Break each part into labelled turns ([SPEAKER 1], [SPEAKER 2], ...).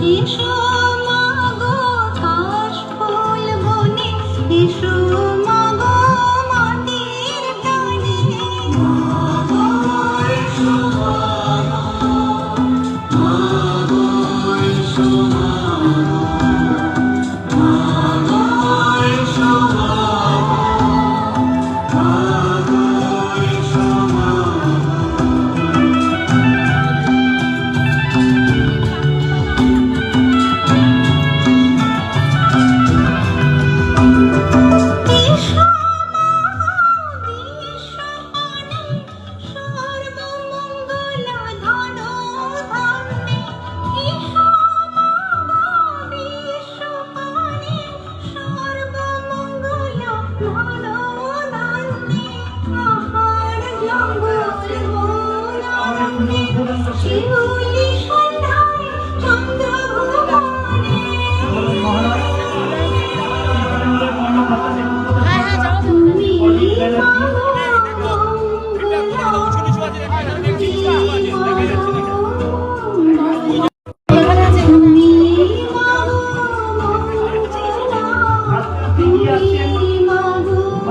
[SPEAKER 1] 你说。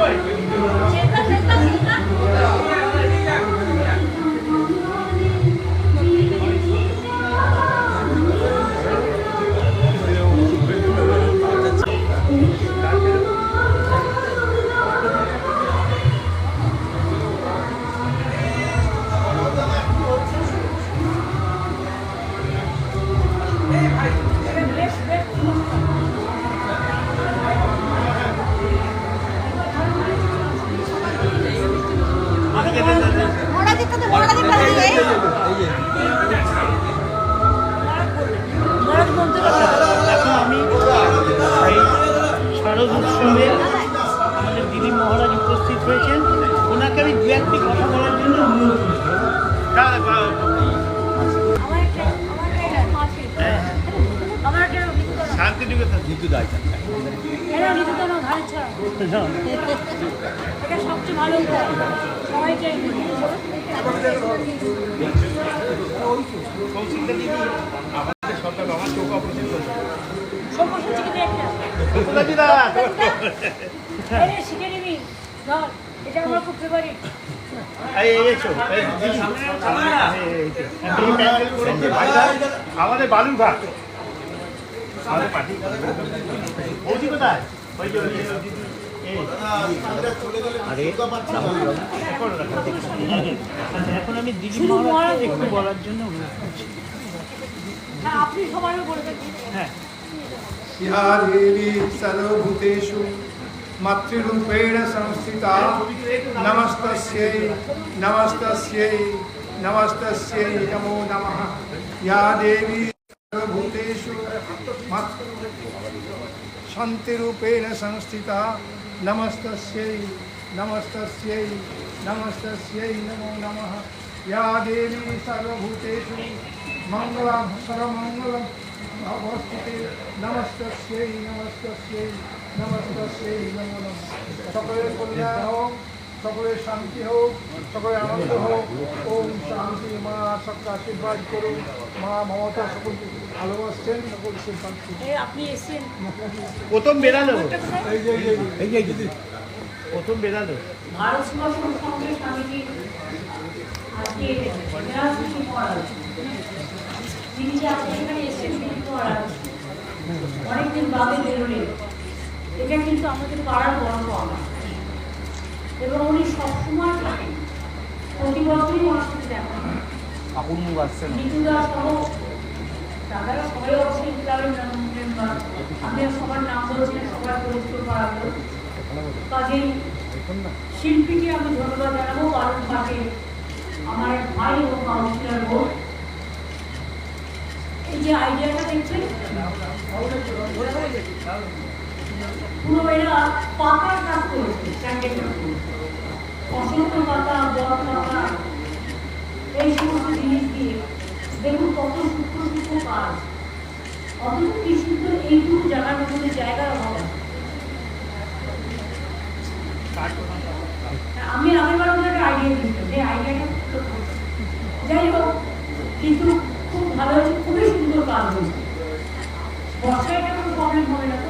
[SPEAKER 1] সেটা
[SPEAKER 2] শান্তিনিকেতন।
[SPEAKER 1] ছাড়া এটা সবচেয়ে ভালো
[SPEAKER 2] আমাদের সরকার আমার চোখ অপারেশন করেছে
[SPEAKER 1] শিখে নিবি ধর এটা আমার খুব ফেভারিট
[SPEAKER 2] আমাদের বালু
[SPEAKER 3] ভাগ
[SPEAKER 2] এখন আমি দিদি
[SPEAKER 1] মহারাজ
[SPEAKER 2] একটু বলার জন্য
[SPEAKER 1] হ্যাঁ, আপনি সবাই
[SPEAKER 2] হ্যাঁ।
[SPEAKER 4] সর্বভূতেষু। मातृरूपेण संस्थिता। नमस्त नमस्त नमस्त नमो नमः। या देवी सर्वभूतेषु शान्तिरूपेण संस्थिता। नमस्त नमस्त नमस्त नमो नमः। या देवी सर्वभूतेषु मंगल सर्वमङ्गलं नमस्त नमस्त সকলের কল্যাণ হোক সকলের শান্তি হোক সকলের আনন্দ হোক ওম শান্তি মা সকল আশীর্বাদ করুন মা মমতা সকলকে ভালোবাসছেন সকলকে শান্তি
[SPEAKER 1] আপনি এসেছেন
[SPEAKER 2] প্রথম বেরালো
[SPEAKER 4] এই যে
[SPEAKER 2] প্রথম বেরালো
[SPEAKER 1] ভারত তিনি যে এখানে এসেছেন তিনি অনেকদিন বাদে বেরোলেন। কিন্তু আমাদের পাড়ার বড় পাওয়া এবং উনি সবসময় থাকেন। প্রতি বছরই ওনার সাথে দেখা।
[SPEAKER 3] কাকুর মুখ আসছে না।
[SPEAKER 1] মৃত্যুদা সহ দাদারা সবাই অবশ্যই ক্লাবের মেম্বার আমি সবার নাম বলছি সবার পরিচিত করাবো কাজেই শিল্পীকে আমি ধন্যবাদ জানাব কারণ তাকে আমার ভাই কাউন্সিলর বোন। এই যে আইডিয়াটা দেখছেন? পুরো এরা পাতার কাজ করেছে অসংখ্য পাতা বড় পাতা এই সমস্ত জিনিস দিয়ে দেখুন কত কাজ অথচ কি এইটুকু মধ্যে জায়গার অভাব আমি আইডিয়া দিয়েছিলাম যে আইডিয়াটা যাই হোক কিন্তু খুব ভালো হয়েছে, খুবই সুন্দর কাজ হয়েছে। বর্ষায় কোনো প্রবলেম হবে না তো?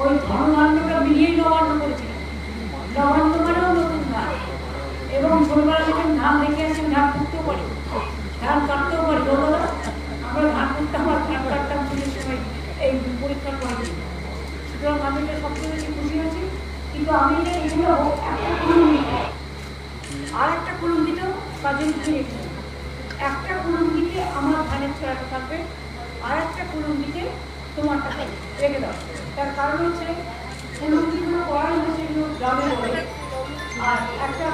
[SPEAKER 1] ওই ধান্যটা মিলিয়েই নবান্ন করেছিলাম নবান্ন মানেও নতুন ধান এবং ছোটবেলা যখন ধান দেখে আসি ধান করতেও পারি। ধান কাটতেও পারি। বলো আমরা ধান করতাম আর ধান কাটতাম এই পরীক্ষার সুতরাং আমি এটা সবচেয়ে বেশি খুশি হয়েছি কিন্তু আমি এটা এগুলো একটা কুলুঙ্গিতে আর একটা কুলুঙ্গিতেও কাজে দিয়েছি একটা কুলুঙ্গিতে আমার ধানের ছড়াটা থাকবে। আর একটা কুলুঙ্গিতে তোমারটা থাকবে রেখে দাও। তার কারণ হচ্ছে কুলুঙ্গিগুলো করাই হচ্ছে এগুলো গ্রামে আর একটা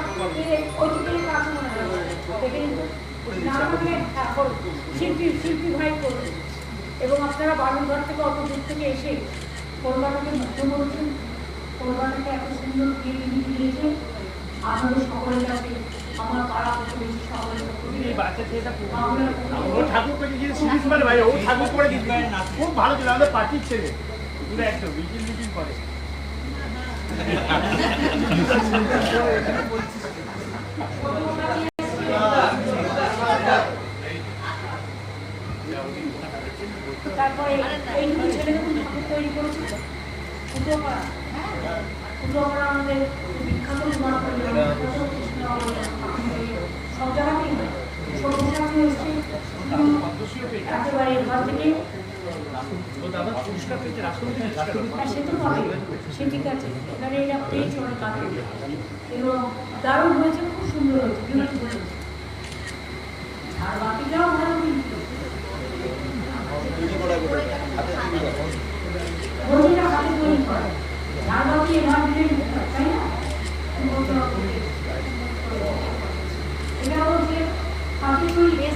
[SPEAKER 1] ওইদিকে কাজ মনে হয়। কিন্তু না হ্যাঁ, শিল্পী শিল্পী ভাই করুন এবং আপনারা বালুরঘাট থেকে অত দূর থেকে এসে কলকাতাকে মুক্ত করেছেন। কলকাতাকে এত সুন্দর দিয়ে দিয়েছে আমাদের সকলের কাছে আমার পাড়া প্রতিবেশী সকলের কাছে
[SPEAKER 2] এই বাচ্চা ছেলেটা খুব
[SPEAKER 1] আমরা
[SPEAKER 2] ও ঠাকুর পেয়েছে যে সিরিজ মানে ভাই ও ঠাকুর করে দিচ্ছে খুব ভালো ছিল আমাদের পার্টির ছেলে পুরো একদম মিটিং মিটিং করে
[SPEAKER 1] তারপরে এই দুটো ঠাকুর তৈরি করেছিল পুজো করা পুজো করা আমাদের বিখ্যাত কৃষ্ণ আমাদের সব জায়গাতেই হয়। সবুজ একেবারে ঘর থেকে সে তো পাবে সে ঠিক আছে। এখানে এটা পেয়েছে অনেক আগে এবং দারুণ হয়েছে খুব সুন্দর হয়েছে বিউটিফুল হয়েছে। আর বাকিটাও ভালো কিন্তু রোগীরা হাতে তৈরি করে। আর বাকি এবার তাই না এটা হচ্ছে হাতে তৈরি বেশ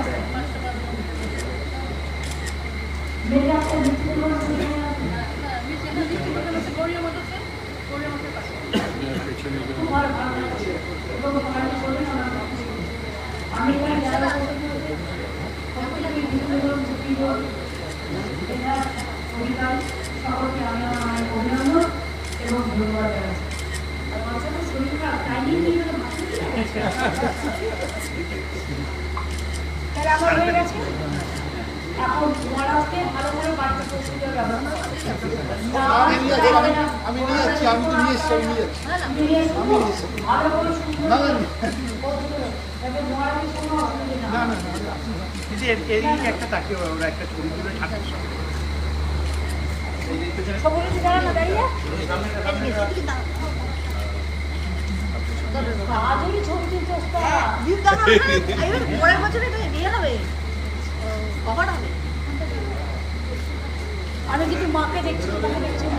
[SPEAKER 1] সকলকে আমি আমার অভিনন্দন এবং ধন্যবাদ জানাচ্ছি বাচ্চাদের শরীর খারাপ তাই নিয়ে? তাহলে আমার হয়ে এখন তোমার ভালো করে বাড়িতে পৌঁছে দেওয়ার ব্যবস্থা
[SPEAKER 4] আমি নিয়ে যাচ্ছি আমি তো নিয়ে এসছি আমি নিয়ে যাচ্ছি।
[SPEAKER 1] নিয়ে এসো। ভালো করে সুন্দর
[SPEAKER 4] না, না, না।
[SPEAKER 1] হয়।
[SPEAKER 2] এদিকে একটা তাকিয়ে ওরা একটা ছবি তুলে ঠাকুর সঙ্গে।
[SPEAKER 1] ছবি তুলতে
[SPEAKER 5] পরের বছরে ইয়ে হবে
[SPEAKER 1] আমি কিন্তু মাকে দেখছি তোমাকে দেখছি না।